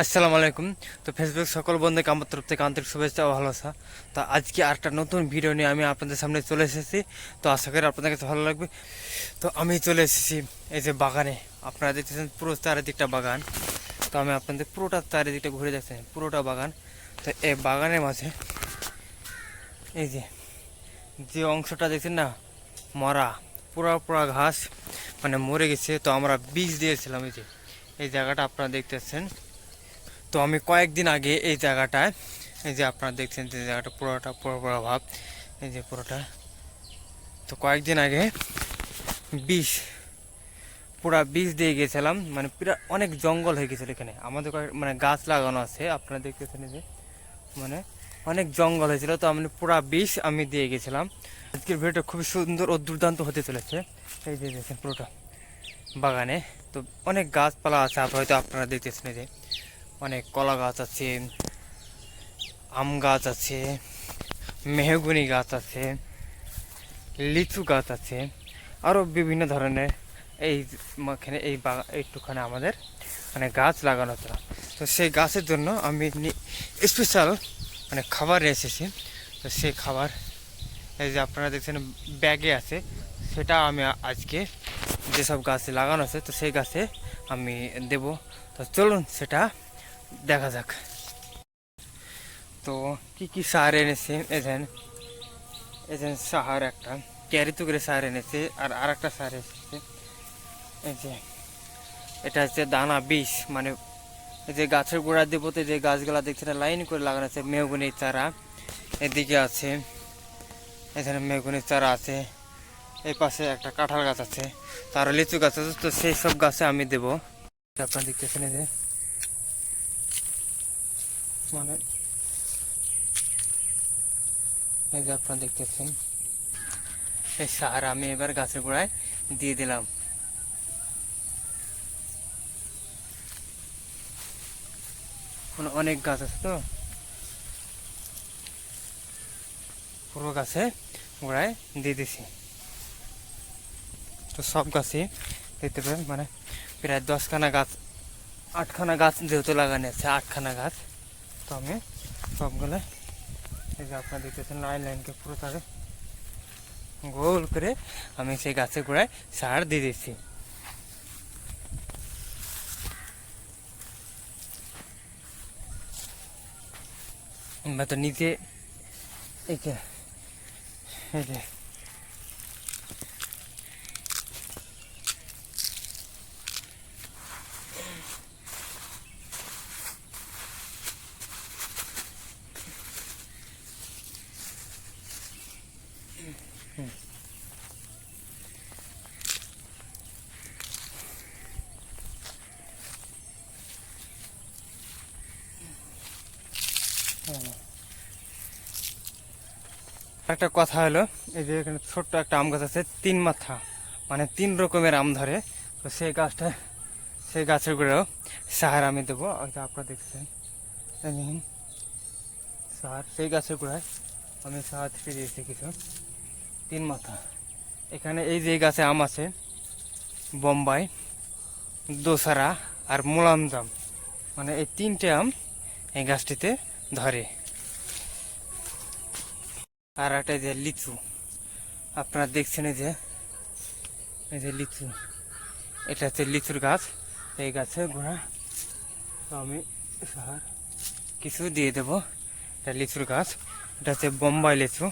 আসসালামু আলাইকুম। তো ফেসবুক সকল বন্ধুকে আমার তরফ থেকে আন্তরিক শুভেচ্ছা ও ভালোবাসা। তো আজকে আরেকটা নতুন ভিডিও নিয়ে আমি আপনাদের সামনে চলে এসেছি। তো আশা করি আপনাদের কাছে ভালো লাগবে। তো আমি চলে এসেছি এই যে বাগানে। আপনারা দেখতেছেন পুরো চারিদিকটা বাগান। তো আমি আপনাদের পুরোটা চারিদিকটা ঘুরে দেখছেন পুরোটা বাগান। তো এই বাগানের মাঝে এই যে যে অংশটা দেখছেন না, মরা পুরা পুরা ঘাস মানে মরে গেছে। তো আমরা বীজ দিয়েছিলাম এই যে। এই জায়গাটা আপনারা দেখতেছেন। তো আমি কয়েকদিন আগে এই জায়গাটায়, এই যে আপনারা দেখছেন যে জায়গাটা পুরোটা, পুরো পুরো ভাব, এই যে পুরোটা। তো কয়েকদিন আগে বিষ, পুরা বীজ দিয়ে গিয়েছিলাম মানে পুরা অনেক জঙ্গল হয়ে গেছিল এখানে। আমাদের কয়েক মানে গাছ লাগানো আছে, আপনারা দেখতেছেন যে মানে অনেক জঙ্গল হয়েছিল, তো আমি পুরা বিষ আমি দিয়ে গেছিলাম। আজকের ভিডিওটা খুবই সুন্দর ও দুর্দান্ত হতে চলেছে। এই যে দেখেন পুরোটা বাগানে, তো অনেক গাছপালা আছে হয়তো আপনারা দেখতেছেন যে। অনেক কলা গাছ আছে, আম গাছ আছে, মেহগুনি গাছ আছে, লিচু গাছ আছে আরও বিভিন্ন ধরনের এই মাখানে এই বাগা একটুখানে আমাদের মানে গাছ লাগানো ছিল তো সেই গাছের জন্য আমি স্পেশাল মানে খাবার এসেছি। তো সেই খাবার এই যে আপনারা দেখছেন ব্যাগে আছে, সেটা আমি আজকে যেসব গাছে লাগানো আছে, তো সেই গাছে আমি দেব। তো চলুন সেটা দেখা যাক। তো কি কি সার এনেছে? এজেন এজেন সাহার একটা। ক্যারিতে করে সার এনেছে, আর আর একটা সার এসেছে। এই যে, এটা হচ্ছে দানা বিষ মানে এই যে গাছের গোড়া দেবো যে গাছগুলা দেখছে লাইন করে লাগানো আছে মেহগুনির চারা। এদিকে আছে এখানে মেহগুনির চারা আছে। এই পাশে একটা কাঁঠাল গাছ আছে তার লিচু গাছ আছে, তো সেই সব গাছে আমি দেবো। আপনার দেখতেছেন যে মানে এই যে আপনারা দেখতেছেন, এই সার আমি এবার গাছের গোড়ায় দিয়ে দিলাম। অনেক গাছ আছে তো, পুরো গাছে গোড়ায় দিয়ে দিছি। তো সব গাছই দেখতে পাবেন মানে প্রায় দশখানা গাছ, আটখানা গাছ যেহেতু লাগানো আছে, আটখানা গাছ। আমি সবগুলো এই যে আপনারা দেখতেছেন লাইন লাইনকে পুরো তাকে গোল করে আমি সেই গাছের গোড়ায় সার দিয়ে দিচ্ছি বা তো নিচে এই যে এই যে একটা কথা হলো, এই যে এখানে ছোট্ট একটা আম গাছ আছে, তিন মাথা মানে তিন রকমের আম ধরে। তো সেই গাছটা, সেই গাছের গোড়াও সার আমি দেবো। হয়তো আপনারা দেখছেন সার, সেই গাছের গোড়ায় আমি সার থেকে দিয়েছি কিছু, তিন মাথা। এখানে এই যে গাছে আম আছে, বোম্বাই, দোসারা আর মোলামজাম মানে এই তিনটে আম এই গাছটিতে ধরে। আর একটা যে লিচু। আপনারা দেখছেন এই যে এই যে লিচু। এটা হচ্ছে লিচুর গাছ। এই গাছে গোড়া তো আমি সার কিছু দিয়ে দেবো। এটা লিচুর গাছ। এটা হচ্ছে বোম্বাই লিচু।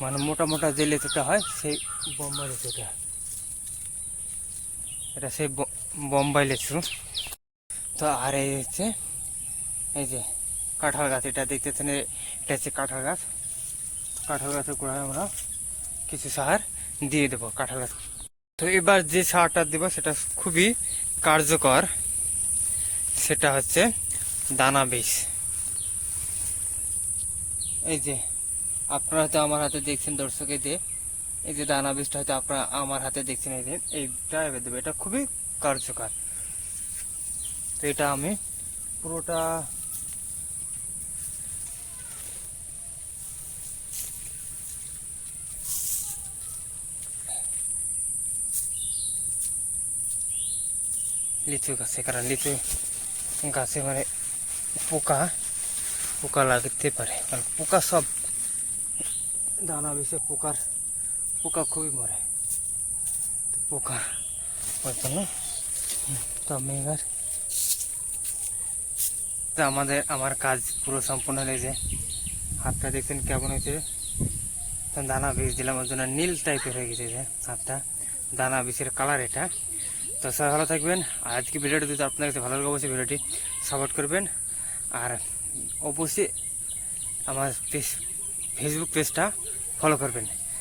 মানে মোটা মোটা যে লিচুটা হয়, সেই বোম্বাই লিচুটা। এটা সেই বোম্বাই লিচু। তো আর এই হচ্ছে, এই যে কাঁঠাল গাছ। এটা দেখতেছেন এটা হচ্ছে কাঁঠাল গাছ। কাঁঠাল গাছের গোড়ায় আমরা কিছু সার দিয়ে দেবো কাঁঠাল গাছ। তো এবার যে সারটা দেবো সেটা খুবই কার্যকর। সেটা হচ্ছে দানা বিষ এই যে আপনারা হয়তো আমার হাতে দেখছেন দর্শক, এই যে এই যে দানা বীজটা হয়তো আপনারা আমার হাতে দেখছেন, এই যে, এইটা এবার দেবো। এটা খুবই কার্যকর। তো এটা আমি পুরোটা লিচু গাছে, কারণ লিচু গাছে মানে পোকা পোকা লাগতে পারে। কারণ পোকা সব, দানা বিষে পোকার, পোকা খুবই মরে। তো পোকা ওই জন্য, তো আমি এবার, তো আমাদের, আমার কাজ পুরো সম্পূর্ণ হয়ে যে হাতটা দেখছেন কেমন হয়েছে? দানা বীজ দিলাম, ওর জন্য নীল টাইপের হয়ে গেছে যে হাতটা। দানা বীজের কালার এটা। তো সবাই ভালো থাকবেন। আর আজকে ভিডিওটি যদি আপনার কাছে ভালো লাগে, অবশ্যই ভিডিওটি সাপোর্ট করবেন। আর অবশ্যই আমার ফেসবুক পেজটা ফলো করবেন।